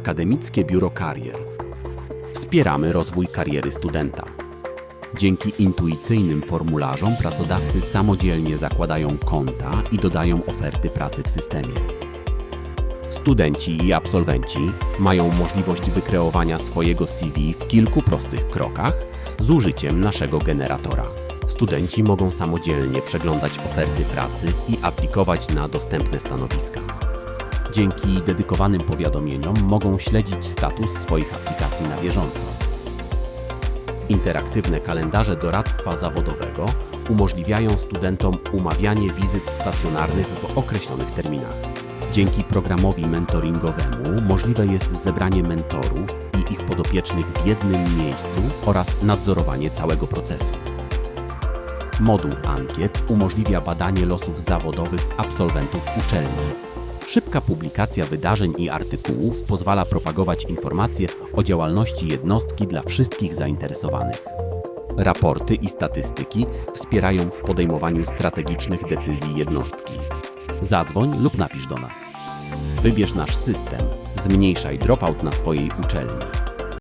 Akademickie Biuro Karier. Wspieramy rozwój kariery studenta. Dzięki intuicyjnym formularzom pracodawcy samodzielnie zakładają konta i dodają oferty pracy w systemie. Studenci i absolwenci mają możliwość wykreowania swojego CV w kilku prostych krokach z użyciem naszego generatora. Studenci mogą samodzielnie przeglądać oferty pracy i aplikować na dostępne stanowiska. Dzięki dedykowanym powiadomieniom mogą śledzić status swoich aplikacji na bieżąco. Interaktywne kalendarze doradztwa zawodowego umożliwiają studentom umawianie wizyt stacjonarnych w określonych terminach. Dzięki programowi mentoringowemu możliwe jest zebranie mentorów i ich podopiecznych w jednym miejscu oraz nadzorowanie całego procesu. Moduł ankiet umożliwia badanie losów zawodowych absolwentów uczelni. Szybka publikacja wydarzeń i artykułów pozwala propagować informacje o działalności jednostki dla wszystkich zainteresowanych. Raporty i statystyki wspierają w podejmowaniu strategicznych decyzji jednostki. Zadzwoń lub napisz do nas. Wybierz nasz system. Zmniejszaj dropout na swojej uczelni.